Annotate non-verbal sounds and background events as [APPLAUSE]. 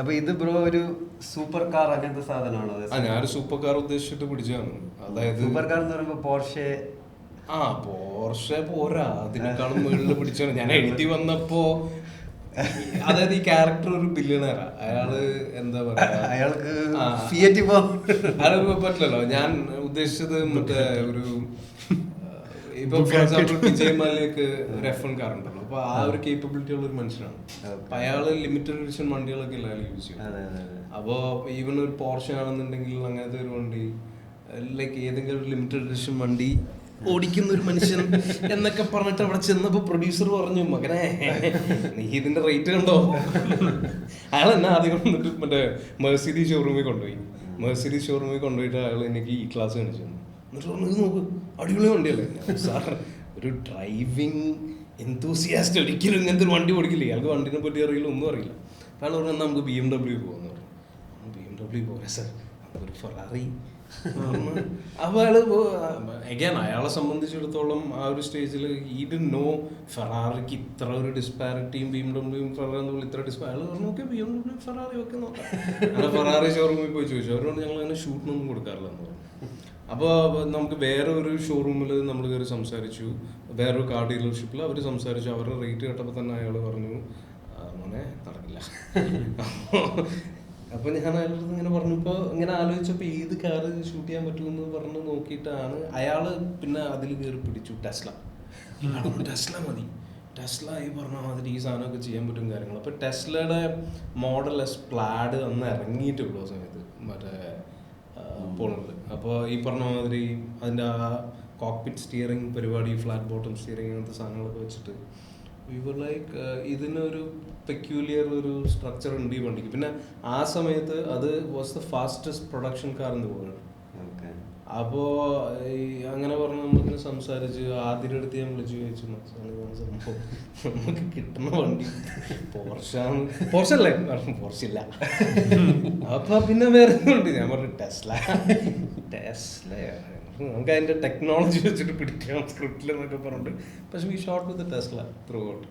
അപ്പൊ ഇത് ബ്രോ ഒരു സൂപ്പർ കാർ അങ്ങനത്തെ സാധനമാണോ ആ ഞാനൊരു സൂപ്പർ കാർ ഉദ്ദേശിച്ചിട്ട് പിടിച്ചതാണ്. അതായത് സൂപ്പർ കാർ എന്ന് പറയുമ്പോ പോർഷെ ആ പോർഷെ പോരാ. അതിനേക്കാളും മുകളിൽ പിടിച്ചാണ്. ഞാൻ എഴുതി വന്നപ്പോ അതായത് ഈ ക്യാരക്ടർ ഒരു ബില്യണറാ അയാൾ എന്താ പറയാ? അയാൾക്ക് അയാൾ പറ്റില്ലല്ലോ. ഞാൻ ഉദ്ദേശിച്ചത് മറ്റേ ഒരു ഇപ്പൊ ഫോർ എക്സാമ്പിൾ വിജയ് മാലിക്ക് റെഫൺ കാർ ഉണ്ടല്ലോ അപ്പൊ ആ ഒരു കേപ്പബിലിറ്റി ഉള്ള ഒരു മനുഷ്യനാണ് അപ്പൊ അയാൾ ലിമിറ്റഡ് എഡിഷൻ വണ്ടികളൊക്കെ അല്ല യൂസ് ചെയ്യും. അപ്പോ ഈവൻ ഒരു പോർഷൻ ആണെന്നുണ്ടെങ്കിൽ അങ്ങനത്തെ ഒരു വണ്ടി ലൈക്ക് ഏതെങ്കിലും ഒരു ലിമിറ്റഡ് എഡിഷൻ വണ്ടി ഓടിക്കുന്ന ഒരു മനുഷ്യൻ [LAUGHS] എന്നൊക്കെ പറഞ്ഞിട്ട് അവിടെ ചെന്നപ്പോ പ്രൊഡ്യൂസർ പറഞ്ഞു മകനെ നീ ഇതിന്റെ റേറ്റ് കണ്ടോ? അയാൾ എന്നാ ആദ്യം കൊണ്ടിട്ട് മറ്റേ മേഴ്സിഡി ഷോറൂമിൽ കൊണ്ടുപോയി. മേഴ്സിഡി ഷോറൂമിൽ കൊണ്ടുപോയിട്ട് അയാൾ എനിക്ക് ഈ ക്ലാസ് കാണിച്ചു തന്നു. എന്നിട്ട് പറഞ്ഞു ഇത് നോക്ക്. അടിപൊളി വണ്ടിയല്ലേ? സാർ ഒരു ഡ്രൈവിംഗ് എന്തൂസിയാസ്റ്റ് ഒരിക്കലും ഇങ്ങനത്തെ ഒരു വണ്ടി ഓടിക്കില്ല. ഇയാൾക്ക് വണ്ടിനെ പറ്റി അറിയില്ല ഒന്നും അറിയില്ല. അയാൾ പറഞ്ഞു "എന്നാ നമുക്ക് ബി എം ഡബ്ല്യു പോകുമെന്ന് പറഞ്ഞു. ബി എം ഡബ്ല്യു പോരാ സാർ. നമുക്കൊരു ഫെറാറി അപ്പോൾ അയാൾ അഗൈൻ അയാളെ സംബന്ധിച്ചിടത്തോളം ആ ഒരു സ്റ്റേജിൽ ഈ ഡി നോ ഫെറാറിക്ക് ഇത്ര ഒരു ഡിസ്പാരിറ്റിയും ബി എം ഡബ്ല്യൂയും ഫെറാറി എന്ന് ഇത്ര ഡിസ്പാരി അയാൾ പറഞ്ഞു okay B M W Ferrari ഒക്കെ നോക്കാം. അങ്ങനെ ഫെറാറി ഷോറൂമിൽ പോയി ചോദിച്ചു. അവരോട് ഞങ്ങൾ അങ്ങനെ ഷൂട്ടിനൊന്നും കൊടുക്കാറില്ല എന്ന് പറഞ്ഞു. അപ്പോൾ നമുക്ക് വേറെ ഒരു ഷോറൂമിൽ നമ്മൾ കയറി സംസാരിച്ചു. വേറൊരു കാർ ഡീലർഷിപ്പിൽ അവർ സംസാരിച്ചു. അവരുടെ റേറ്റ് കേട്ടപ്പോൾ തന്നെ അയാൾ പറഞ്ഞു അങ്ങനെ നടക്കില്ല. അപ്പോൾ ഞാൻ അയാളുടെ ഇങ്ങനെ പറഞ്ഞപ്പോൾ ഇങ്ങനെ ആലോചിച്ചപ്പോൾ ഏത് കാർ ഷൂട്ട് ചെയ്യാൻ പറ്റുമെന്ന് പറഞ്ഞ് നോക്കിയിട്ടാണ് അയാൾ പിന്നെ അതിൽ കയറി പിടിച്ചു. ടെസ്ല ടെസ്ല മതി. ടെസ്ല ഈ പറഞ്ഞ മാതിരി ഈ സാധനമൊക്കെ ചെയ്യാൻ പറ്റും കാര്യങ്ങൾ അപ്പോൾ ടെസ്ലയുടെ മോഡൽ എസ് പ്ലാഡ് അന്ന് ഇറങ്ങിയിട്ടുള്ളൂ സമയത്ത്. മറ്റേ പോണത് അപ്പോൾ ഈ പറഞ്ഞ മാതിരി അതിന്റെ ആ കോക്പിറ്റ് സ്റ്റിയറിംഗ് പരിപാടി ഫ്ലാറ്റ് ബോട്ടം സ്റ്റിയറിംഗ് അങ്ങനത്തെ സാധനങ്ങളൊക്കെ വെച്ചിട്ട് വി ലൈക്ക് ഇതിനൊരു പെക്യൂലിയർ ഒരു സ്ട്രക്ചർ ഉണ്ട് ഈ വണ്ടിക്ക്. പിന്നെ ആ സമയത്ത് അത് was the fastest production car എന്ന് ഓക്കെ അപ്പോൾ ഈ അങ്ങനെ പറഞ്ഞ് നമ്മളിങ്ങനെ സംസാരിച്ച് ആദ്യം അടുത്ത് ഞാൻ വിളിച്ചു ചോദിച്ചു "മച്ചാനെ, ഇതാണ് സംഭവം. നമുക്ക് കിട്ടുന്ന വണ്ടി പോർഷാണ്. പോർഷല്ലേ? പോർഷില്ല അപ്പൊ പിന്നെ വേറെ ഉണ്ട് ഞാൻ പറഞ്ഞു ടെസ്ല. ടെസ്ല? നമുക്ക് അതിന്റെ ടെക്നോളജി വെച്ചിട്ട് പിടിക്കാം സ്ക്രിപ്റ്റിൽ എന്നൊക്കെ പറഞ്ഞിട്ട്. പക്ഷെ we short with Tesla throughout